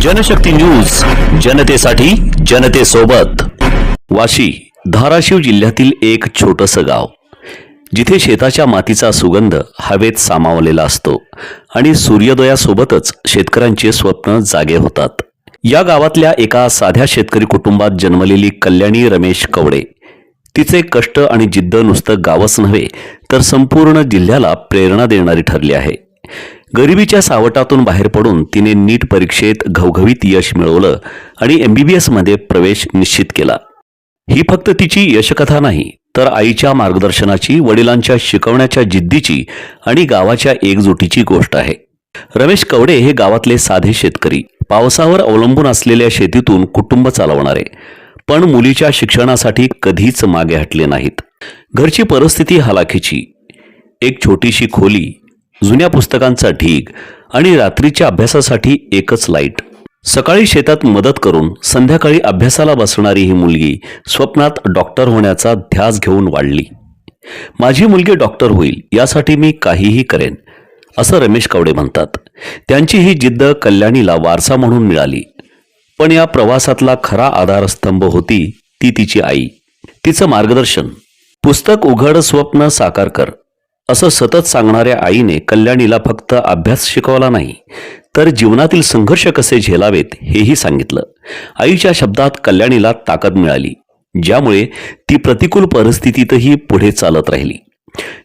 Janshakti news जनतेसाठी जनतेसोबत. वाशी धाराशिव जिल्ह्यातील एक छोटंसं गाव. जिथे शेताच्या मातीचा सुगंध हवेत सामावलेला असतो आणि सूर्योदयासोबतच शेतकऱ्यांचे स्वप्न जागे होतात. या गावातल्या एका साध्या शेतकरी कुटुंबात जन्मलेली कल्याणी रमेश कवडे. तिचे कष्ट आणि जिद्द नुसतं गावच नव्हे तर संपूर्ण जिल्ह्याला प्रेरणा देणारी ठरली आहे. गरिबीच्या सावटातून बाहेर पडून तिने नीट परीक्षेत घवघवीत यश मिळवलं आणि एमबीबीएसमध्ये प्रवेश निश्चित केला. ही फक्त तिची यशकथा नाही तर आईच्या मार्गदर्शनाची वडिलांच्या शिकवण्याच्या जिद्दीची आणि गावाच्या एकजुटीची गोष्ट आहे. रमेश कवडे हे गावातले साधे शेतकरी. पावसावर अवलंबून असलेल्या शेतीतून कुटुंब चालवणारे. पण मुलीच्या शिक्षणासाठी कधीच मागे हटले नाहीत. घरची परिस्थिती हलाखीची. एक छोटीशी खोली जुन्या पुस्तकांचा ढीग आणि रात्रीच्या अभ्यासासाठी एकच लाइट. सकाळी शेतात मदत करून संध्याकाळी अभ्यासाला बसणारी ही मुलगी स्वप्नात डॉक्टर होण्याचा ध्यास घेऊन वाढली. माझी मुलगी डॉक्टर होईल यासाठी मी काहीही करेन असं रमेश कवडे म्हणतात. त्यांची ही जिद्द कल्याणीला वारसा म्हणून मिळाली. पण या प्रवासातला खरा आधारस्तंभ होती ती तिची आई. तिचं मार्गदर्शन पुस्तक उघड स्वप्न साकार कर असं सतत सांगणाऱ्या आईने कल्याणीला फक्त अभ्यास शिकवला नाही तर जीवनातील संघर्ष कसे झेलावेत हेही सांगितलं. आईच्या शब्दात कल्याणीला ताकद मिळाली ज्यामुळे ती प्रतिकूल परिस्थितीतही पुढे चालत राहिली.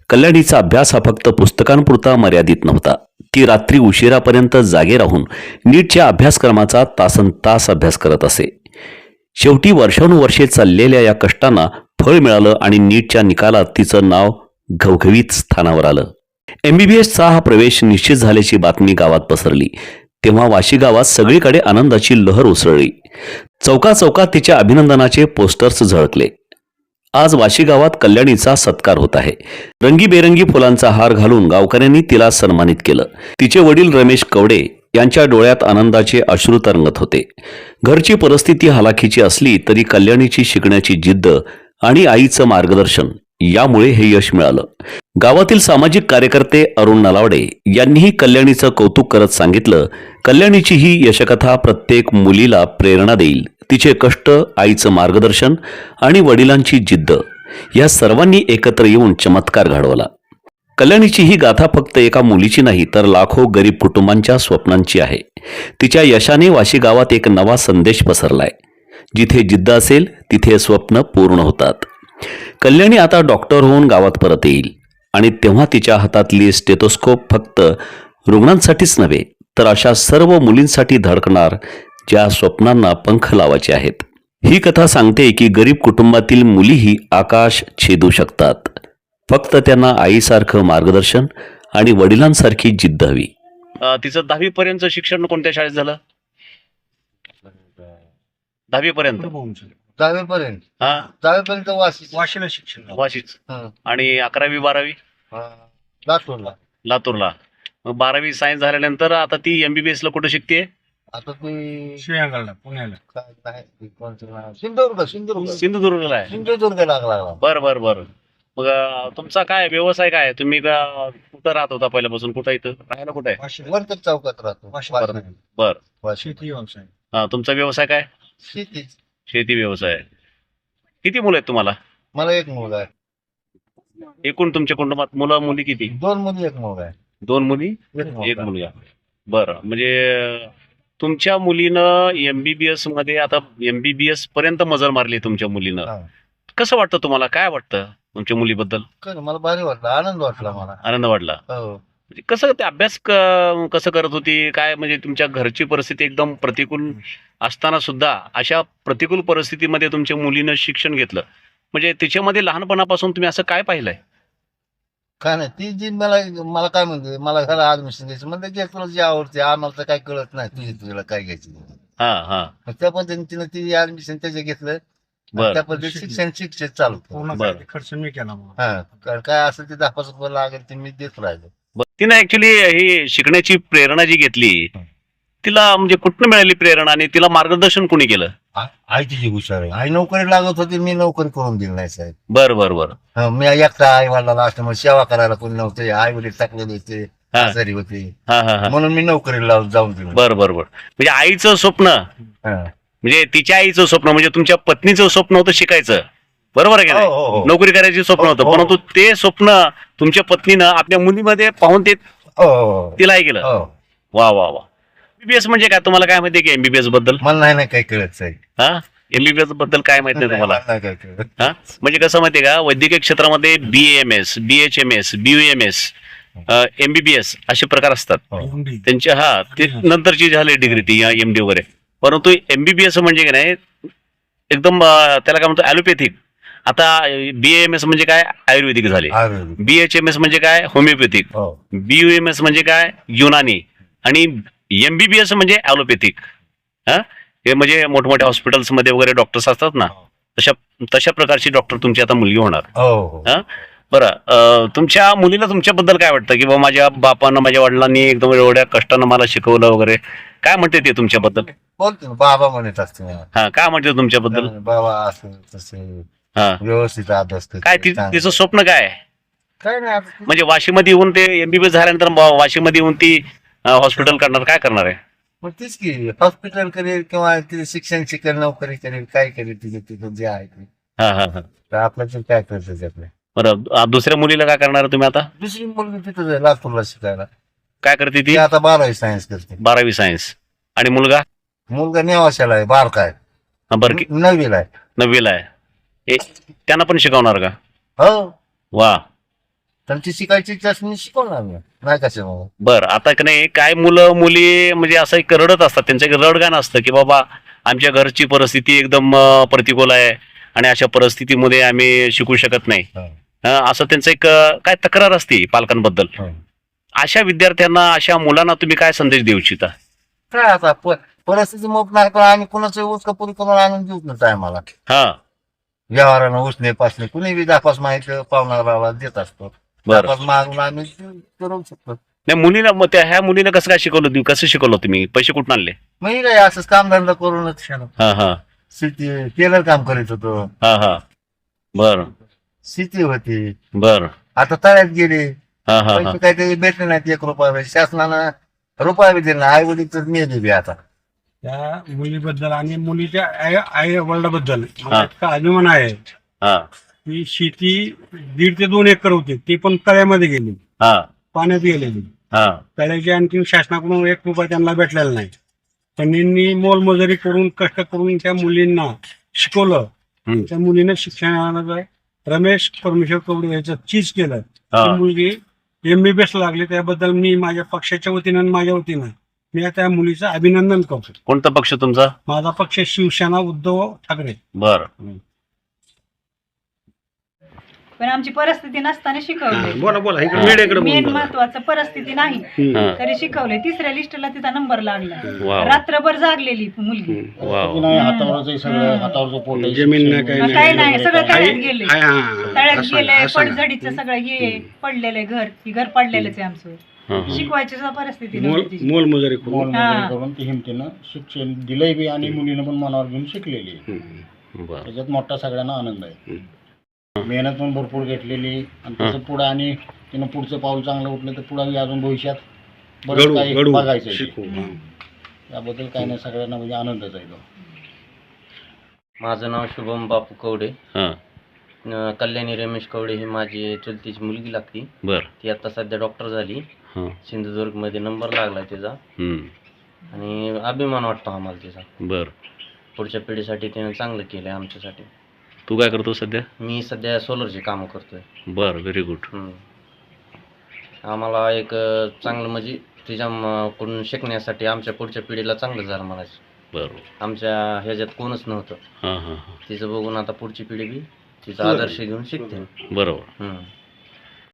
कल्याणीचा अभ्यास हा फक्त पुस्तकांपुरता मर्यादित नव्हता ती रात्री उशिरापर्यंत जागे राहून नीटच्या अभ्यासक्रमाचा तासन तास अभ्यास करत असे. शेवटी वर्षानुवर्षे चाललेल्या या कष्टांना फळ मिळालं आणि नीटच्या निकालात तिचं नाव घवघवीत स्थानावर आलं. एमबीबीएसचा हा प्रवेश निश्चित झाल्याची बातमी गावात पसरली. तेव्हा वाशी गावात सगळीकडे आनंदाची लहर उसळली. चौका चौकात तिच्या अभिनंदनाचे पोस्टर्स झळकले. आज वाशी गावात कल्याणीचा सत्कार होत आहे. रंगीबेरंगी फुलांचा हार घालून गावकऱ्यांनी तिला सन्मानित केलं. तिचे वडील रमेश कवडे यांच्या डोळ्यात आनंदाचे अश्रू तरंगत होते. घरची परिस्थिती हलाखीची असली तरी कल्याणीची शिकण्याची जिद्द आणि आईचं मार्गदर्शन यामुळे हे यश मिळालं. गावातील सामाजिक कार्यकर्ते अरुण नलावडे यांनीही कल्याणीचं कौतुक करत सांगितलं कल्याणीची ही यशकथा प्रत्येक मुलीला प्रेरणा देईल. तिचे कष्ट आईचं मार्गदर्शन आणि वडिलांची जिद्द या सर्वांनी एकत्र येऊन चमत्कार घडवला. कल्याणीची ही गाथा फक्त एका मुलीची नाही तर लाखो गरीब कुटुंबांच्या स्वप्नांची आहे. तिच्या यशाने वाशी गावात एक नवा संदेश पसरलाय. जिथे जिद्द असेल तिथे स्वप्न पूर्ण होतात. कल्याणी आता डॉक्टर होऊन गावात परत येईल. आणि तेव्हा तिच्या हातातली स्टेथोस्कोप फक्त रुग्णांसाठीच नव्हे तर अशा सर्व मुलींसाठी धडकणार ज्या स्वप्नांना पंख लावायचे आहेत. ही कथा सांगते की गरीब कुटुंबातील मुलीही आकाश छेदू शकतात. फक्त त्यांना आईसारखं मार्गदर्शन आणि वडिलांसारखी जिद्द हवी. तिचं दहावी पर्यंत शिक्षण कोणत्या शाळेत झालं? दहावी पर्यंत दहावीपर्यंत. हा? दहावीपर्यंत वाशी वाशीला शिक्षण वाशीच हं. आणि अकरावी बारावी? हा. लातूरला. लातूरला. मग बारावी सायन्स झाल्यानंतर आता ती एमबीबीएस ला कुठं शिकते? आता ती श्रेयांगडला पुण्याला. काय नाही ते कोणतं नाव? सिंधुदुर्ग सिंधुदुर्ग. सिंधुदुर्गला आहे. सिंधुदुर्ग लागला बर बर बर. मग अं, तुमचा काय व्यवसाय काय आहे? तुम्ही का- कुठं राहत होता पहिल्यापासून? कुठं इथं? राहायला कुठं वर्तक चौकात राहतो. वाशी वाशी. बर. वाशी. शेती व्यवसाय. हा, तुमचा व्यवसाय काय? शेती शेती व्यवसाय. किती मुलं आहेत तुम्हाला? मला एक मुलगा आहे. एकूण तुमच्या कुटुंबात मुलं मुली किती? दोन मुली एक मुलगा आहे. दोन मुली एक मुलगा. मुलगा. बरं म्हणजे तुमच्या मुलीनं एमबीबीएसमध्ये आता एमबीबीएस पर्यंत मजल मारली तुमच्या मुलीनं. हा. कसं वाटतं तुम्हाला? काय वाटतं तुमच्या मुलीबद्दल? मला भारी वाटलं. आनंद वाटला मला. आनंद वाटला. हो. म्हणजे कसं ते अभ्यास क- कसं करत होती? काय म्हणजे तुमच्या घरची परिस्थिती एकदम प्रतिकूल असताना सुद्धा अशा प्रतिकूल परिस्थितीमध्ये तुमच्या मुलीनं शिक्षण घेतलं. म्हणजे तिच्यामध्ये लहानपणापासून तुम्ही असं काय पाहिलंय? काय नाही ती जी मला मला काय म्हणते मला घरा ऍडमिशन घ्यायचं म्हणजे जे तुला जे आवडते आम्हाला तर काय कळत नाही तुझी तुझ्याला काय घ्यायचं हा हा. मग त्या पद्धतीने तिने ती ऍडमिशन त्याचे घेतलं. आणि त्या पद्धतीने शिक्षण शिक्षण चालू केलं. पूर्ण बरं. काय ते खर्च मी केला मग हा कारण काय असेल ते दहा पाच रुपये लागेल ते मी देत राहिलो. तिनं ऍक्च्युली ही शिकण्याची प्रेरणा जी घेतली. तिला म्हणजे कुठनं मिळाली प्रेरणा आणि तिला मार्गदर्शन कोणी केलं? आ- आई तिची हुशार आहे. आई नोकरी लागत होती मी नोकरी करून दिली नाही साहेब. बर बर बर. हं, मी एकटा आई वडिलाला असल्यामुळे सेवा करायला कोणी नव्हते. आई वडील टाकलेले होते हा. आजारी होते. हा हा हा. म्हणून मी नोकरीला लावून जाऊन दिलं. बर बर बर. म्हणजे आईचं स्वप्न हा. म्हणजे तिच्या आईचं स्वप्न म्हणजे तुमच्या पत्नीचं स्वप्न होतं शिकायचं. बरोबर आहे की हो, नाही? हो, हो. नोकरी करायची स्वप्न होतं हो. परंतु ते स्वप्न तुमच्या पत्नीनं आपल्या मुलीमध्ये पाहून ते हो, हो, तिला हे केलं. हो. वा वा वा. एमबीबीएस म्हणजे काय? तुम्हाला काय माहिती की एमबीबीएसबद्दल? मला नाही ना काही कळत साहेब हा? एमबीबीएसबद्दल काय माहीत नाही तुम्हाला? हा? म्हणजे कसं माहितीये का? वैद्यकीय क्षेत्रामध्ये B M S B H M S B M S MBBS असे प्रकार असतात. हो. त्यांच्या हा ते नंतरची झाली डिग्री ती एम डी वगैरे. परंतु एमबीबीएस म्हणजे काय नाही एकदम त्याला काय म्हणतो ॲलोपॅथिक आता बी एम एस म्हणजे काय? आयुर्वेदिक झाले. Ayurvedic. B H M S म्हणजे काय? होमिओपॅथिक. हो. बी यू एम एस म्हणजे काय? युनानी. आणि एमबीबीएस म्हणजे ॲलोपॅथिक. हा? हे म्हणजे मोठमोठ्या हॉस्पिटल्समध्ये वगैरे डॉक्टर्स असतात ना. तशा तशा प्रकारची डॉक्टर तुमची आता मुलगी होणार. हो हो. हा? बरं तुमच्या मुलीला तुमच्याबद्दल काय वाटतं? की बाबा माझ्या बापानं माझ्या वडिलांनी एकदम एवढ्या कष्टानं मला शिकवलं वगैरे काय म्हणते ते तुमच्याबद्दल? बाबा म्हणत असते. हा काय म्हणते तुमच्याबद्दल? बाबा असं तसं. हा. व्यवस्थित अभ्यास करते, काय ती- चांगलं. तिचं स्वप्न काय? आहे? काय नाही आता म्हणजे वाशीमध्ये येऊन ते एमबीबीएस झाल्यानंतर ब- वाशीमध्ये येऊन ती हॉस्पिटल करणार काय करणार आहे? मग तीच की हॉस्पिटल करेल किंवा तिथे शिक्षण शिकेल नोकरी करेल काय करेल तिथे तिथं जे आहे ते. हा हा हा. तर आपलं ते काय करतं बरं आ, दुसऱ्या मुलीला काय करणार आहे तुम्ही आता? दुसरी मुलगी तिथं जाईल लातूरला शिकायला. काय करते ती? ती आता बारावी सायन्स करते. बारावी सायन्स आणि मुलगा? मुलगा नेवाशाला आहे बारका आहे. हा, बरं की नववीला आहे. नववीला आहे. ए, त्यांना पण शिकवणार का? हो. वा. त्यांची शिकायची मी शिकवणार मी. नाही कशामुळे बर आता की नाही काय मुलं मुली म्हणजे असं एक रडत असतात. त्यांचं एक रडगाणं असतं की बाबा आमच्या घरची परिस्थिती एकदम अं, प्रतिकूल आहे आणि अशा परिस्थितीमध्ये आम्ही शिकू शकत नाही. हो. असं त्यांचं एक अं, काय तक्रार असते पालकांबद्दल? हो. अशा विद्यार्थ्यांना अशा मुलांना तुम्ही काय संदेश देऊ इच्छिता? काय आता प- परिस्थिती मोप नाही पण आम्ही कुणाचं ऊस कपूर कोणाला आणून देऊच नाही टायमाला? हा. व्यवहारानं उसने पासने कुणी बी दापास माहिती पाहुणारा देत असतो. बर. दापास मागून आम्ही ते करू शकतो. नाही मुलीला मग त्या ह्या मुलीला कसं काय शिकवलं तुम्ही? कसं शिकवलं तुम्ही? पैसे कुठून आणले? मी काय असंच कामधंदा करूनच हा हा. शेती टेलर काम करीत होतो. हा हा. बर. शेती होती. बर. आता तळ्यात गेले. हा हा हा. पैसे काहीतरी भेटले नाहीत एक रुपया शासनानं रुपया बी दिला आई वडील तर मेले बी आता. त्या मुलीबद्दल आणि मुलीच्या आई आई वडिलाबद्दल. मला. इतका अभिमान आहे. हा. की शेती दीड ते दोन एकर होती. ती पण तळ्यामध्ये गेली. हा. पाण्यात गेलेली. हा. तळ्याची आणखी शासनाकडून एक रुपया त्यांना भेटलेला नाही. त्यांनी मोलमजुरी करून कष्ट करून त्या मुलींना शिकवलं. हम्म. त्या मुलीने शिक्षणाला रमेश परमेश्वर कवडे याचं चीज केलं. हा. ती मुलगी एमबीबीएस लागली. त्याबद्दल मी माझ्या पक्षाच्या वतीनं आणि माझ्या वतीनं मी त्या मुलीचं अभिनंदन करतो कोणता पक्ष तुमचा? माझा पक्ष शिवसेना उद्धव ठाकरे. बर. पण आमची परिस्थिती नसताना शिकवले. बोला बोला इकडे मीडियाकडे मेन महत्वाचं परिस्थिती नाही. हा. तरी शिकवले तिसऱ्या लिस्टला तिचा नंबर लागला. रात्रभर जागलेली मुलगी. जमीन नाही काही सगळं तळ्यात गेले. हाय, हा. तळ्यात गेले. पडझडीचं सगळं हे पडलेलं घर. ही घर पडलेलंच आहे आमचं. शिकवायची परिस्थिती मोल नव्हती तिची. मोलमजुरी करून. हा. करून ती हिमतीनं शिक्षण दिलंय बी आणि मुलीनं पण मनावर घेऊन शिकलेली आहे. हम्म. बर. त्याच्यात मोठा सगळ्यांना आनंद आहे. मेहनत पण भरपूर घेतलेली आणि त्याचं पुढं आणि तिनं पुढचं पाऊल चांगलं उठलं तर पुढं अजून भविष्यात बरंच घडू काही घडू. बघायचं आहे. शिकू. काही नाही सगळ्यांना म्हणजे आनंदच आहे तो. माझं नाव शुभम बापू कवडे. हा. अं, कल्याणी रमेश कवडे ही माझी चुलतीची मुलगी लागती. बर. ती आता सध्या डॉक्टर झाली. हा सिंधुदुर्गमध्ये नंबर लागला तिचा. हम्म. आणि अभिमान वाटतो आम्हाला तिचा. बर. पुढच्या पिढीसाठी तिने चांगलं केलं आहे आमच्यासाठी. तू काय करतो सध्या? मी सध्या सोलरची कामं करतोय. बर व्हेरी गुड हम्म. आम्हाला एक अं, चांगलं म्हणजे तिच्या म- कडून शिकण्यासाठी आमच्या पुढच्या पिढीला चांगलं झालं म्हणायचं. बर. आमच्या ह्याच्यात कोणच नव्हतं. हा हा हा. तिचं बघून आता पुढची पिढी बी तिचा आदर्श घेऊन शिकते. बरोबर. हम्म.